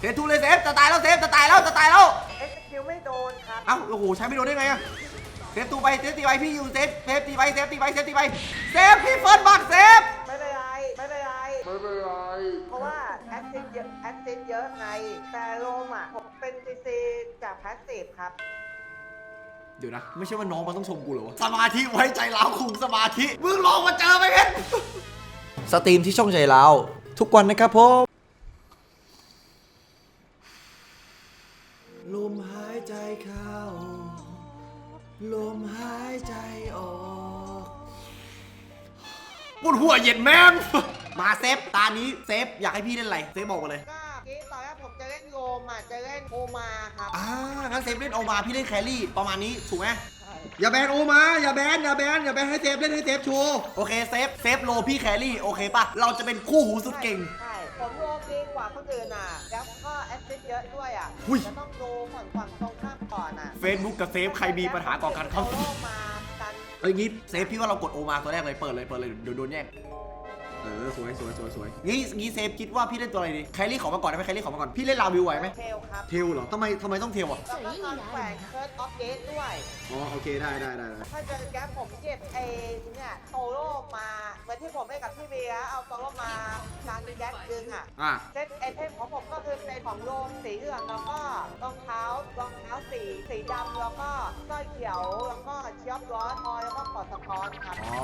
เซฟทูเลยเซฟจะตายแล้วเซฟจะตายแล้วจะตายแล้ว เอ็กซ์คิวไม่โดนครับ เอ้าโอ้โหใช้ไม่โดนได้ไงอะเซฟตูไปเซฟตีไปพี่อยู่เซฟเซฟตีไปเซฟตีไปเซฟตีไปเซฟพี่เฟิร์สบัตเซฟไม่เป็นไร ไม่เป็นไร ไม่เป็นไร เพราะว่าแอสซิสเยอะแอสซิสเยอะไงแต่โรมอะผมเป็นซีซีจากแพสซีฟครับ เดี๋ยวนะ ไม่ใช่ว่าน้องมันต้องชมกูเหรอวะสมาธิไว้ใจเราคุมสมาธิมึงลองมาเจอไหมเพชรสตรีมที่ช่องใจเราทุกวันนะครับผม ลมหายใจเข้า ลมหายใจออกปวดหัวเย็นแม่มมาเซฟตานี้เซฟอยากให้พี่เล่นอะไรเซฟบอกมาเลย ก็กี้ตอนแรกผมจะเล่นโรมอะจะเล่นโอมาครับอ่างั้นเซฟเล่นโอมาพี่เล่นแครี่ประมาณนี้ถูกไหมใช่อย่าแบนโอมาอย่าแบนอย่าแบนอย่าแบนให้เซฟเล่นให้เซฟโชว์โอเคเซฟเซฟโลพี่แครี่โอเคปะเราจะเป็นคู่หูสุดเก่ง ใช่ ผมโรมดีกว่าคนอื่นอะ แล้วก็แอสซิสเยอะด้วยอะหุ้ย จะต้องดูฝั่งฝั่งตรงข้ามก่อนอะเฟซบุ๊กกับเซฟใครมีปัญหาก่อกันครับ เอาโลกมากัน เอ้ยงี้เซฟพี่ว่าเรากดโอมาตัวแรกเลยเปิดเลยเปิดเลยเดี๋ยวโดนแย่ง เออสวยสวยสวยสวยงี้งี้เซฟคิดว่าพี่เล่นตัวอะไรดีแครี่ขอมาก่อนได้ไหมแครี่ขอมาก่อนพี่เล่นลาวิวไหวไหมเทลครับเทลเหรอทำไมทำไมต้องเทลอะแล้วก็การแขวนเคิร์ดออฟเกตด้วย อ๋อโอเคได้ได้ได้ได้ถ้าเจอแก๊ปผมเก็บไอ้เนี่ยโตโร่มาเหมือนที่ผมไปกับพี่เบียร์เอาโตโร่มาการแก๊ปดึงอะอะเซตไอเทมของผมก็คือเป็นของโรมสีเหลืองแล้วก็รองเท้ารองเท้าสีสีดำแล้วก็สร้อยเขียวแล้วก็เชียบร้อนออยแล้วก็ปอดสะท้อนครับอ๋อ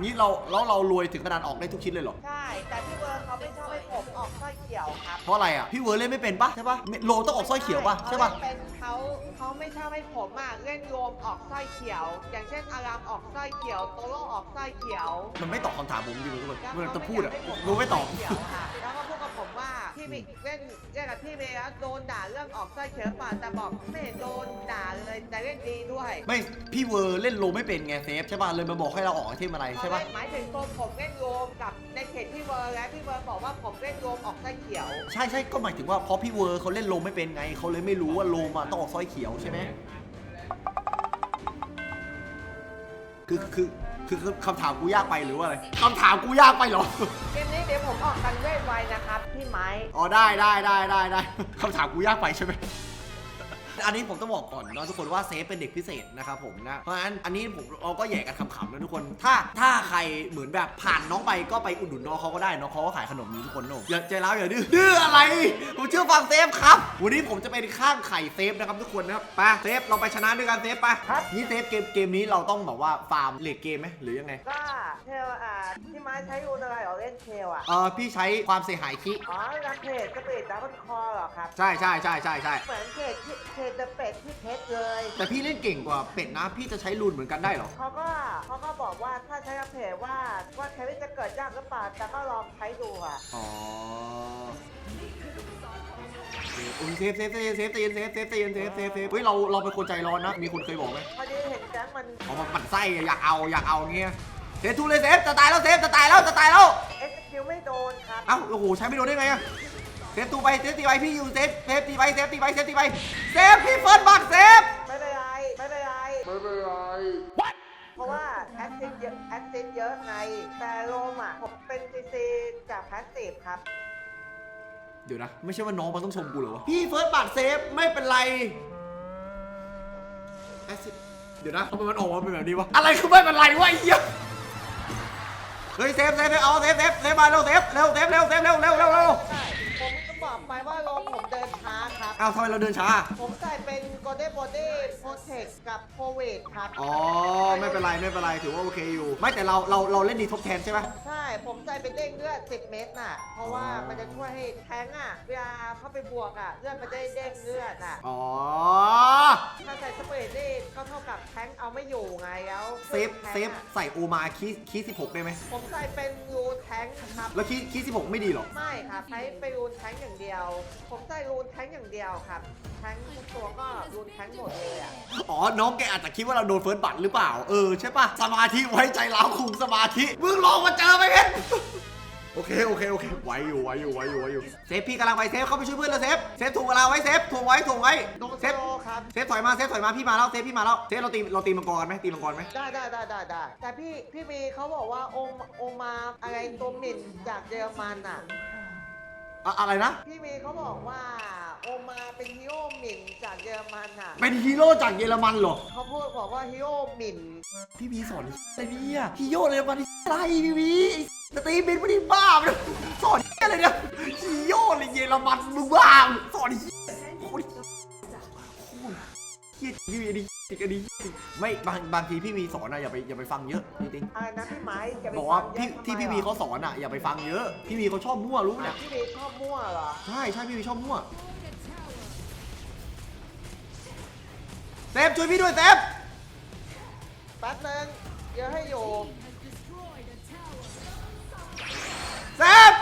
งี้เราแล้วเรารวยถึงขนาดออกได้ทุกชิ้นเลยเหรอ ใช่ แต่พี่เบิร์ดเขาไม่ชอบให้ผมออกสร้อยเขียวครับเพราะอะไรอะ พี่เวิร์ดเล่นไม่เป็นปะใช่ปะไม่โลต้องออกสร้อยเขียวปะใช่ปะ เขาเป็นเขาเขาไม่ชอบให้ผมอะเล่นโรมออกสร้อยเขียว อย่างเช่นอารามออกสร้อยเขียว โตโร่ออกสร้อยเขียวมันไม่ตอบคำถามผมจริงๆทุกคนแล้วมันจะพูดอะเขารู้ไม่ตอบเขียวค่ะแล้วก็พูดกับผมว่า พี่บิ๊กเล่นเล่นกับพี่เมย์แล้วโดนด่าเรื่องออกสร้อยเขียวป่ะแต่บอกไม่เห็นโดนด่าเลยแต่เล่นดีด้วยไม่พี่เวิร์ดเล่นโลไม่เป็นไงเซฟใช่ปะเลยมาบอกให้เราออกไอเทมอะไรใช่ปะหมายถึงตัวผมเล่นโรมกับในเขตพี่เวิร์และพี่เวิร์บอกว่าผมเล่นโรมออกสร้อยเขียวใช่ใช่ก็หมายถึงว่าเพราะพี่เวิร์ดเขาเล่นโลไม่เป็นไงเขาเลยไม่รู้ว่าโลมาต้องออกสร้อยเขียวใช่ไหมคือคือ คือคือคำถามกูยากไปหรือว่าอะไรคำถามกูยากไปเหรอ เกมนี้เดี๋ยวผมออกกันเวทไวนะครับ พี่ไม้ อ๋อได้ได้ได้ได้ได้คำถามกูยากไปใช่ไหม อันนี้ผมต้องบอกก่อนนะทุกคนว่าเซฟเป็นเด็กพิเศษนะครับผมนะ เพราะฉะนั้นอันนี้ผมเราก็แย่กันขำๆนะทุกคน ถ้าถ้าใครเหมือนแบบผ่านน้องไปก็ไปอุดหนุนน้องเขาก็ได้น้องเขาก็ขายขนมนี้ทุกคนนะอย่าใจร้าวอย่าดื้อดื้ออะไร ผมเชื่อฟังเซฟครับ วันนี้ผมจะเป็นข้างไข่เซฟนะครับทุกคนนะครับไปเซฟเราไปชนะด้วยกันเซฟไปนี่เซฟเกมเกมนี้เราต้องแบบว่าฟาร์มเลดเกมไหมหรือยังไงก็เทลอ่าพี่ไม้ใช้รูนอะไรเหรอเล่นเทลอะเออพี่ใช้ความเสียหายคิอ๋อรันเพจสปีดดับเบิลคอเหรอครับใช่ใช่ใช่ใช่ใช่เหมือนเพจที่เพจเดอะเป็ดที่เพจเลยแต่พี่เล่นเก่งกว่าเป็ดนะ พี่จะใช้รูนเหมือนกันได้เหรอ เขาก็เขาก็บอกว่าถ้าใช้รันเพจว่าว่าแครี่จะเกิดยากหรือเปล่าแต่ก็ลองใช้ดูอะอ๋อโอ้ยเซฟเซฟเซฟเซฟเซฟเซฟเซฟเซฟเซฟเซฟเซฟเฮ้ยเราเราเป็นคนใจร้อนนะ มีคนเคยบอกไหมพอดีเห็นแจ้งมันเอามาปั่นไส้อะอยากเอาอยากเอาเงี้ยเซฟทูเลยเซฟจะตายแล้วเซฟจะตายแล้วจะตายแล้วเอ็กซ์คิวไม่โดนครับเอ้าโอ้โหใช้ไม่โดนได้ไงอะ เซฟตูไปเซฟตีไปพี่อยู่เซฟเซฟตีไปเซฟตีไปเซฟตีไปเซฟพี่เฟิร์สบัตเซฟไม่เป็นไรไม่เป็นไรไม่เป็นไร เพราะว่าแอสซิสเยอะแอสซิสเยอะไงแต่โรมอะผมเป็นซีซีจากแพสซีฟครับ เดี๋ยวนะ ไม่ใช่ว่าน้องมันต้องชมกูเหรอวะพี่เฟิร์สบัตเซฟไม่เป็นไรแอสซิดเดี๋ยวนะทำไมมันออกมาเป็นแบบนี้วะอะไรคือไม่เป็นไรวะไอ้เหี้ยเฮ้ยเซฟเซฟเซฟเอาเซฟเซฟเซฟมาเร็วเซฟเร็วเซฟเร็วเซฟเร็วเร็วเร็วเร็ว ใช่ผมก็บอกไปว่าโรมผมเดินช้าครับเอาทำไมเราเดินช้า ผมใส่เป็น Golden Body Protect กับ p o v i d ครับ อ๋อ ไม่เป็นไรไม่เป็นไรถือว่าโอเคอยู่ ไม่แต่เราเราเราเล่นดีทบแทนใช่ไหม ใช่ ผมใส่เป็นเด้งเลือด 10 เมตรน่ะ เพราะว่ามันจะช่วยให้แทงอะ เวลาเข้าไปบวกอะ เลือดมันจะได้เด้งเลือดอะ อ๋อ ถ้าใส่สเปรย์นี่ก็เท่ากับแทงเอาไม่อยู่ไงแล้วเซฟเซฟใส่โอมาคีคีสิบหกได้ไหมผมใส่เป็นรู นแทงครับ แล้วคีคีสิบหกไม่ดีหรอ ไม่ครับใช้ไปรูนแทงอย่างเดียว ผมใส่รูนแทงอย่างเดียวครับ แทงทุกตัวก็รูนแทงหมดเลยอะ อ๋อ น้องแกอาจจะคิดว่าเราโดนเฟิร์สบัตรหรือเปล่า เออ ใช่ปะสมาธิไว้ใจเราคุมสมาธิ มึงลองมาเจอไหมเพชร โอเคโอเคโอเคไหวอยู่ไหวอยู่ไหวอยู่ไหวอยู่เซฟพี่กำลังไปเซฟเข้าไปช่วยเพื่อนแล้วเซฟเซฟถูกเวลาไว้เซฟถูกไว้ถูกไว้โดนเซฟโซครับเซฟถอยมาเซฟถอยมาพี่มาแล้วเซฟพี่มาแล้วเซฟเราตีเราตีมังกรกันไหมตีมังกรไหมได้ได้ได้ได้ได้แต่พี่พี่บีเขาบอกว่าองค์องค์มาอะไรตัวหมิ่นจากเยอรมันอะ อะอะไรนะ พี่บีเขาบอกว่าโอมาเป็นฮีโร่หมิ่นจากเยอรมันอะเป็นฮีโร่จากเยอรมันเหรอ เขาพูดบอกว่าฮีโร่หมิ่นพี่วีสอนอะไรเนี่ยฮีโร่เลยมันอะไรพี่วีสตรีมเป็นไม่ได้บ้ามันสอนอะไรเนี่ยฮีโร่เลยเยอรมันมึงบ้าสอนโคตรเฮี ยพี่วีนี่ติกันดีไม่บางบางทีพี่วีสอนอะอย่าไปอย่าไปฟังเยอะจริงอะไรนะพี่ไม้จะไปบอกว่าฟังพี่เยอะที่ทำไมพี่วีเขาสอนอะอย่าไปฟังเยอะพี่วีเขาชอบมั่วรู้เนี่ยพี่วีชอบมั่วเหรอใช่ใช่พี่วีชอบมั่วเซฟช่วยพี่ด้วยเซฟแป๊บนึงเดี๋ยวให้อยู่เซฟ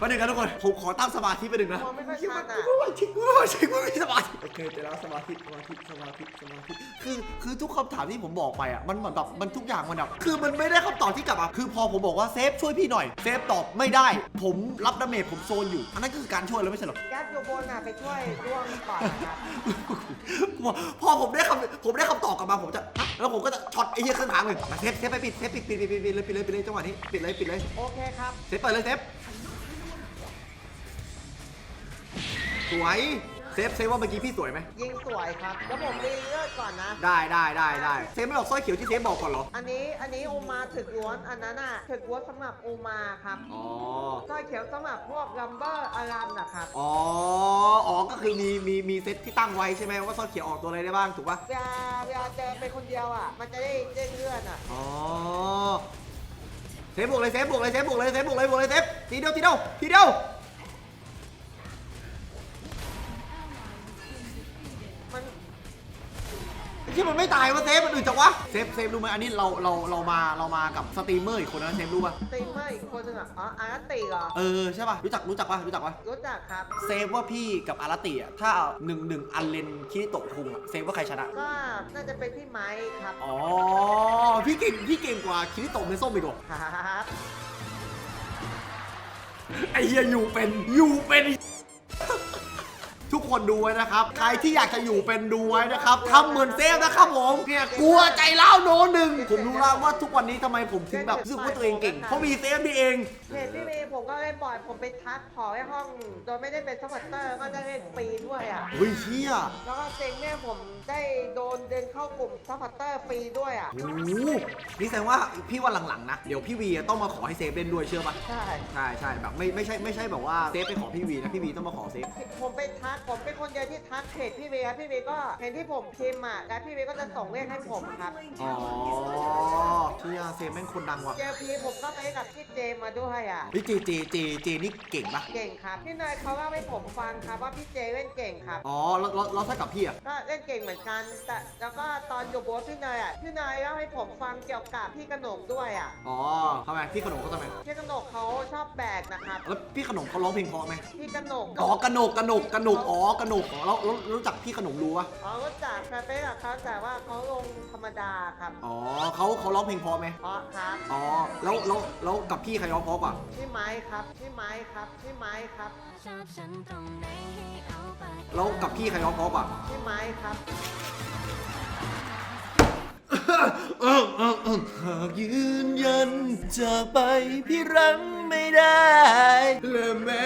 มาหนึ่งกันทุกคนผมขอตั้งสมาธิไปหนึ่งนะมองไม่ค่อยชัดอะกูว่าชิกูว่าชิกูไม่มีสมาธิโอเคเจอแล้วสมาธิสมาธิสมาธิสมาธิคือคือทุกคำถามที่ผมบอกไปอะมันเหมือนแบบมันทุกอย่างมันแบบคือมันไม่ได้คำตอบที่กลับอะคือพอผมบอกว่าเซฟช่วยพี่หน่อยเซฟตอบไม่ได้ ผมรับดาเมจผมโซนอยู่ อันนั้นก็คือการช่วยแล้วไม่ใช่เหรอ แก๊สอยู่บนอะไปช่วยร่วงก่อนนะครับพอผมได้คำผมได้คำตอบกลับมาผมจะฮะแล้วผมก็จะช็อตไอ้เหี้ยเครื่องทางเลยมาเซฟเซฟไปปิดเซฟปิดปิดปิดปิดปิดเลยปิดเลยปิดเลยจังหวะนี้ปิดเลยปิดเลยโอเคครับ เซฟเปิดเลยเซฟ สวย เซฟเซฟว่าเมื่อกี้พี่สวยไหม ยิงสวยครับแล้วผมรีเลือดก่อนนะ ได้ได้ได้ได้เซฟไม่บอกสร้อยเขียวที่เซฟบอกก่อนเหรอ อันนี้อันนี้โอมาถึกล้วนอันนั้นอะถึกล้วนสำหรับโอมาครับอ๋อ สร้อยเขียวสำหรับพวกลัมเบอร์อารัมนะครับอ๋อ อ๋อ ก็คือมีมีมีเซตที่ตั้งไว้ใช่ไหมว่าสร้อยเขียวออกตัวอะไรได้บ้างถูกปะเวลาเวลาเจอเป็นคนเดียวอะ มันจะได้เด้งเลือดอะอ๋อ เซฟบวกเลยเซฟบวกเลยเซฟบวกเลยเซฟบวกเลยบวกเลยเซฟทีเดียวทีเดียวทีเดียว ที่มันไม่ตายวะเซฟมันอื่นจังวะเซฟเซฟรู้ไหมอันนี้เราเราเรามาเรามากับสตรีมเมอร์อีกคนนะเซฟรู้ปะตีเมอร์อีกคนหนึงอะอ๋ออาร์ติเหรอเออใช่ปะรู้จักรู้จักปะรู้จักปะรู้จักครับ เซฟว่าพี่กับอาราติอะถ้าหนึ่งหนึ่งอันเลนคิริโตะคุงอะเซฟว่าใครชนะ ก็น่าจะเป็นพี่ไม้ครับอ๋อพี่เก่งพี่เก่งกว่าคิริโตะเมส้มอีกเหรอครับไอเฮียอยู่เป็นอยู่เป็น ทุกคนดูไว้นะครับ ใครที่อยากจะอยู่เป็นดูไว้นะครับทำเหมือนเซฟนะครับผมเนี่ยกลัวใจเล้าวโนหนึ่งผมรู้แล้วว่าทุกวันนี้ทำไมผมถึงแบบรู้สึกว่าตัวเองเก่งเพราะมีเซฟนี่เอง เพจพี่เมย์ผมก็เล่นบ่อยผมไปทักขอให้ห้อง โดยไม่ได้เป็นซัพพอร์ตเตอร์ก็ได้เล่นฟรีด้วยอะ เฮ้ยเชี่ยแล้วก็เซ็งเนี่ยผมได้โดนเดินเข้ากลุ่มซัพพอร์ตเตอร์ฟรีด้วยอะ โอ้โหนี่แสดงว่าพี่ว่าหลังๆนะ เดี๋ยวพี่วีต้องมาขอให้เซฟเล่นด้วยเชื่อปะใช่ ใช่ใช่แบบไม่ไม่ใช่ไม่ใช่แบบว่าเซฟไปขอพี่วีนะพี่วีต้องมาขอเซฟ ผมไปทักผมเป็นคนเดียวที่ทักเพจพี่เมย์ครับพี่เมย์ก็เห็นที่ผมพิมพ์อะแล้วพี่เมย์ก็จะส่งเลขให้ผมครับอ๋อเชี่ยเซฟแม่งคนดังว่ะเจอพีผมก็ไปกับพี่เจมมาด้วยอะพี่เจเจเจเจนี่เก่งปะเก่งครับพี่เนยเขาเล่าให้ผมฟังครับว่าพี่เจเล่นเก่งครับ อ๋อแล้วแล้วแล้วถ้ากับพี่อะก็เล่นเก่งเหมือนกันแต่แล้วก็ตอนอยู่โบสพี่เนยอะพี่เนยเล่าให้ผมฟังเกี่ยวกับพี่กนกด้วยอะอ๋อทำไมพี่ขนมเขาทำไมพี่กนกเขาชอบแบกนะครับแล้วพี่ขนมเขาร้องเพลงเพราะไหมพี่กนกอ๋อกระหนกกระหนกกระหนกอ๋อกระหนกอ๋อแล้วแล้วรู้จักพี่ขนมรู้ปะอ๋อรู้จักคาเฟ่กับเขาแต่ว่าเขาลงธรรมดาครับอ๋อเขาเขาร้องเพลงเพราะไหมเพราะครับอ๋อแล้วแล้วแล้วกับพี่ใครร้องเพราะกว่า พี่ไม้ครับพี่ไม้ครับพี่ไม้ครับชอบฉันตรงไหนให้เอาไป แล้วกับพี่ใครร้องเพราะกว่า พี่ไม้ครับเออเออเออหากยืนยันจากไปพี่รังไม่ได้ และแม่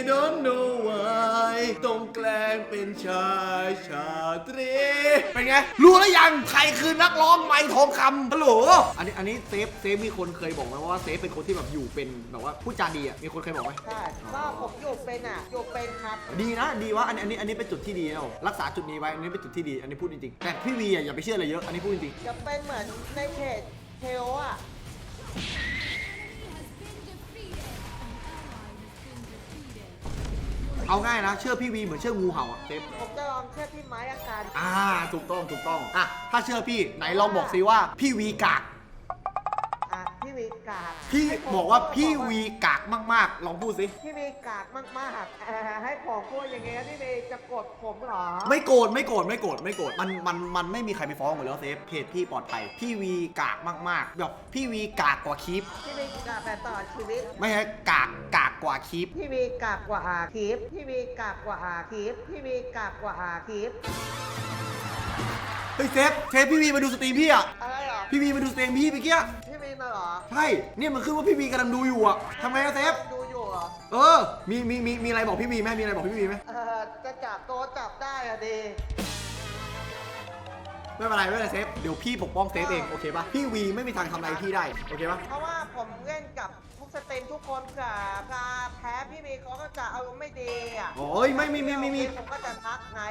I don't know why ต้อ งแกล้งเป็นชายชาตรี เป็นไง รู้แล้วยัง ใครคือนักร้องไม้ทองคำฮัลโหล อันนี้อันนี้เซฟเซฟมีคนเคยบอกไหมว่าเซฟเป็นคนที่แบบอยู่เป็นแบบว่าพูดจาดีอะ มีคนเคยบอกไหมใช่ก็ผมอยู่เป็นอะ อยู่เป็นครับ ดีนะดีวะอันนี้อันนี้อันนี้เป็นจุดที่ดีนะผมรักษาจุดนี้ไว้อันนี้เป็นจุดที่ดีอันนี้พูดจริงๆแต่พี่วีอะอย่าไปเชื่ออะไรเยอะอันนี้พูดจริงจะเป็นเหมือนในเพจเทโออะ เอาง่ายนะ เชื่อพี่วีเหมือนเชื่องูเห่าอะเซฟผมจะลองเชื่อพี่ไม้อาการ อ่า ถูกต้องถูกต้องอะถ้าเชื่อพี่ไหนลองบอกซิว่าพี่วีกากอะ พี่วีกากพี่บอกว่าพี่วีกากมากๆ ลองพูดสิ พี่วีกากมากๆเอ่อให้ผมพูดอย่างเงี้ยพี่วีจะกดผมเหรอ ไม่โกรธไม่โกรธไม่โกรธไม่โกรธมันมันมันไม่มีใครไปฟ้องหมดแล้วเซฟเพจพี่ปลอดภัยพี่วีกากมากๆแบบพี่วีกากกว่าคลิป พี่วีกากแบบตลอดชีวิต ไม่ใช่กากกากกว่าคลิป พี่วีกากกว่าอาคีฟพี่วีกากกว่าอาคีฟพี่วีกากกว่าอาคีฟ เฮ้ยเซฟเซฟพี่วีมาดูสตรีมพี่อะ อะไรเหรอ พี่วีมาดูสตรีมพี่เมื่อกี้พี่วีมาเหรอใช่ เนี่ยมันขึ้นว่าพี่วีกำลังดูอยู่อะทำไงอะเซฟ ดูอยู่เหรออเออ มีมีมีมีอะไรบอกพี่วีไหมมีอะไรบอกพี่วีไหมเออจะจับตัวจับได้อะดีไม่เป็นไรไม่เป็นไรเซฟ เดี๋ยวพี่ปกป้องเซฟเอง โอเคปะพี่วีไม่มีทางทำอะไรพี่ได้ โอเคปะเพราะว่าผมเล่นกับทุก สตรีมทุกคนกับการแพ้พี่มีเขาก็จะเอารมณ์ไม่ดีอะโอ้ยไม่มีไม่มีไม่มีผมก็จะทักไง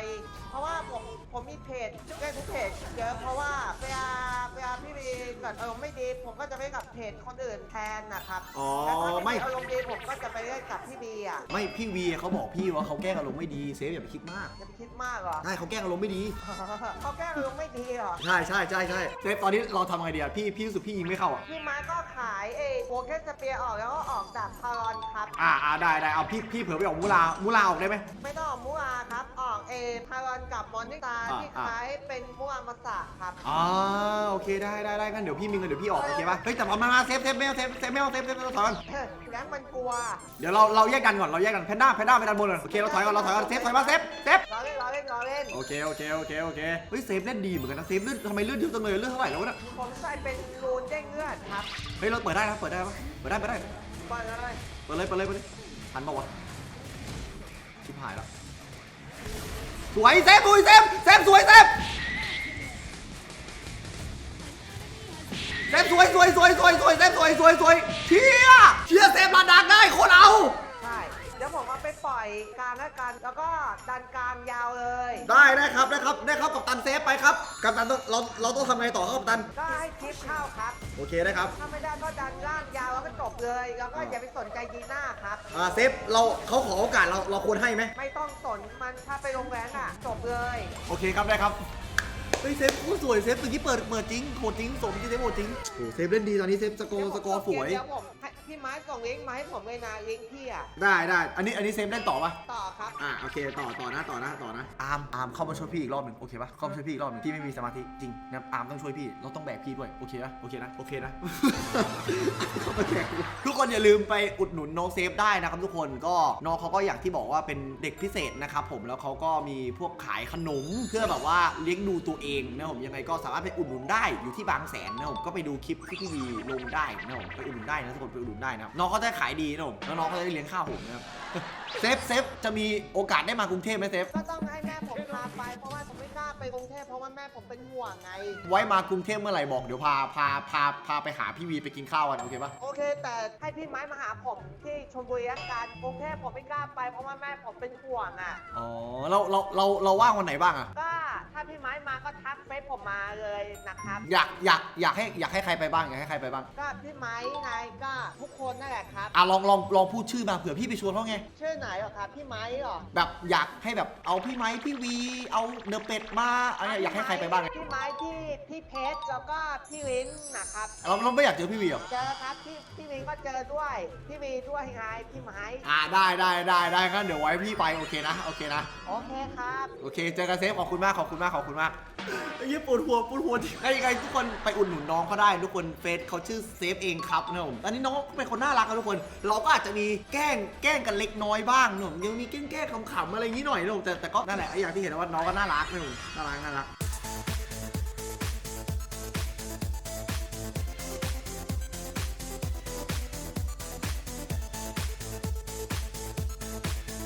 เพราะว่าผมผมมีเพจเล่นทุกเพจเยอะเพราะว่าเวลาเวลาพี่มีเกิดอารมณ์ไม่ดีผมก็จะไปกับเพจคนอื่นแทนนะครับอ๋อแล้วถ้าไม่อารมณ์ดีผมก็จะไปเล่นกับพี่บีอะไม่พี่วีเขาบอกพี่ว่าเขาแกล้งอารมณ์ไม่ดีเซฟอย่าไปคิดมากอย่าไปคิดมากเหรอ ใช่เขาแกล้งอารมณ์ไม่ดีเขาแก้อารมณ์ไม่ดีเหรอ ใช่ใช่ใช่ใช่เซฟตอนนี้เราทำไงดีอะพี่พี่รู้สึกพี่ยิงไม่เข้าอะพี่ไม้ก็ขายเอโปเกสเปียออกแล้วก็ออกจากพารอนครับ อ่าอ่าได้ได้เอาพี่พี่เผื่อไปออกมูลามูลาออกได้ไหม ไม่ต้องออกมูอาครับ ออกเอพารอนกับมอนนิตาอ่าที่อ่า ขายเป็นมูอามาสะครับอ๋อโอเคได้ได้ได้งั้นเดี๋ยวพี่มีเงินเดี๋ยวพี่ออกโอเคปะเฮ้ยแต่มามามาเซฟเซฟไม่เอาเซฟเซฟไม่เอาเซฟเซฟเราถอยก่อนแก๊งมันกลัวเดี๋ยวเราเราแยกกันก่อนเราแยกกันแพนด้าแพนด้าไปด้านบนก่อนโอเคเราถอยก่อนเราถอยก่อนเซฟถอยมาเซฟเซฟรอเล่นรอเล่นรอเล่นโอเคโอเคโอเคโอเคเฮ้ยเซฟเล่นดีเหมือนกันนะเซฟเลือดทำไมเลือดเยอะจังเลยเลือดเท่าไหร่แล้ววะเนี่ยผมใส่เป็นรูนเด้งเลือดครับเฮ้ยเราเปิดได้นะเปิดได้ปะเปิดได้เปิดได้บอลเลยเปิดเลยเปิดเลยเปิดเลยทันปะวะชิบหายแล้วสวยเซฟสวยเซฟเซฟสวยเซฟ เซฟสวยสวยสวยสวยสวยเซฟสวยสวยสวยเชียเชียเซฟมาดักได้คนเอา ใช่ เดี๋ยวผมเอาไปปล่อยกลางแล้วกัน แล้วก็ดันกลางยาวเลย ได้ได้ครับได้ครับได้ครับกับตันเซฟไปครับกับตันต้องเราเราต้องทำไงต่อครับกับตัน ก็ให้คลิปเข้าครับ โอเคได้ครับถ้าไม่ได้ก็ดันล่างยาวแล้วก็จบเลย แล้วก็อย่าไปสนใจยีหน้าครับ อ่าเซฟเราเขาขอโอกาสเราเราควรให้ไหมไม่ต้องสนมันถ้าไปลงแรงอะจบเลย โอเคครับได้ครับ เฮ้ยเซฟโคตรสวยเซฟตะกี้เปิดเปิดจริงโหดจริงสมจริงเซฟโหดจริงโอ้เซฟเล่นดีตอนนี้เซฟสกอร์สกอร์สวย เดี๋ยวผมให้พี่ไม้ส่งลิงก์มาให้ผมเลยนะลิงก์พี่อะได้ได้อันนี้อันนี้เซฟเล่นต่อปะต่อครับ อ่าโอเคต่อต่อนะต่อนะต่อนะ อาร์มอาร์มเข้ามาช่วยพี่อีกรอบหนึ่งโอเคปะเข้ามาช่วยพี่อีกรอบหนึ่งพี่ไม่มีสมาธิจริงนะอาร์มต้องช่วยพี่เราต้องแบกพี่ด้วยโอเคปะโอเคนะโอเคนะเข้ามาแบกกูทุกคนอย่าลืมไปอุดหนุนน้องเซฟได้นะครับทุกคนก็น้องเขาก็อย่างที่บอกว่าเป็นเด็กพิเศษนะครับผมแล้วเขาก็มีพวกขายขนมเพื่อแบบว่าเลี้ยงดูตัวเองนะครับผมยังไงก็สามารถไปอุดหนุนได้อยู่ที่บางแสนนะครับผมก็ไปดูคลิปที่พี่วีลงได้นะครับผมไปอุดหนุนได้นะทุกคนไปอุดหนุนได้นะครับน้องเขาจะขายดีนะครับผมแล้วน้องเขาจะได้เลี้ยงข้าวผมนะครับเซฟเซฟจะมีโอกาสได้มากรุงเทพไหมเซฟ ก็ต้องให้แม่ผมาไปเพราะว่าผมไม่กล้าไปกรุงเทพเพราะว่าแม่ผมเป็นห่วงไง ไว้มากรุงเทพเมื่อไหร่บอกเดี๋ยวพาพาพาพาไปหาพี่วีไปกินข้าวกันโอเคปะโอเค แต่ให้พี่ไม้มาหาผมที่ชลบุรีละกันกรุงเทพผมไม่กล้าไปเพราะว่าแม่ผมเป็นห่วงอะ อ๋อเราเราเราเราว่างวันไหนบ้างอะก็ถ้าพี่ไม้มาก็ทักเฟซผมมาเลยนะครับ อยากอยากอยากให้อยากให้ใครไปบ้างอยากให้ใครไปบ้างก็พี่ไม้ไงก็ทุกคนนั่นแหละครับ อะลองลองลองพูดชื่อมาเผื่อพี่ไปชวนเขาไงชื่อไหนเหรอครับพี่ไม้เหรอแบบอยากให้แบบเอาพี่ไม้พี่วีเอาเนอเป็ดมาอะไรอยากให้ใครไปบ้างไงพี่ไม้ที่พี่เพชรแล้วก็พี่ลิ้นนะครับเราเราไม่อยากเจอพี่วีเหรอเจอครับพี่พี่ลิ้นก็เจอด้วยพี่วีด้วยไงพี่ไม้อ่าได้ได้ได้ได้งั้นเดี๋ยวไว้พี่ไปโอเคนะโอเคนะ โอเคครับโอเคเจอกันเซฟขอบคุณมากขอบคุณมากขอบคุณมากไอ้ยี่ปวดหัวปวดหัวจริงไงยังไงทุกคนไปอุดหนุนน้องเขาได้ทุกคนเฟซเขาชื่อเซฟเองครับนะผมตอนนี้น้องเป็นคนน่ารักนะทุกคน เราก็อาจจะมีแกล้งแกล้งกันเล็กน้อยบ้างนะผมยังมีแกล้งแกล้งขำๆอะไรอย่างนี้หน่อยนะผมแต่แต่ก็นั่นแหละไอ้อย่างที่เห็นนะว่าน้องก็น่ารักนะผมน่ารักน่ารัก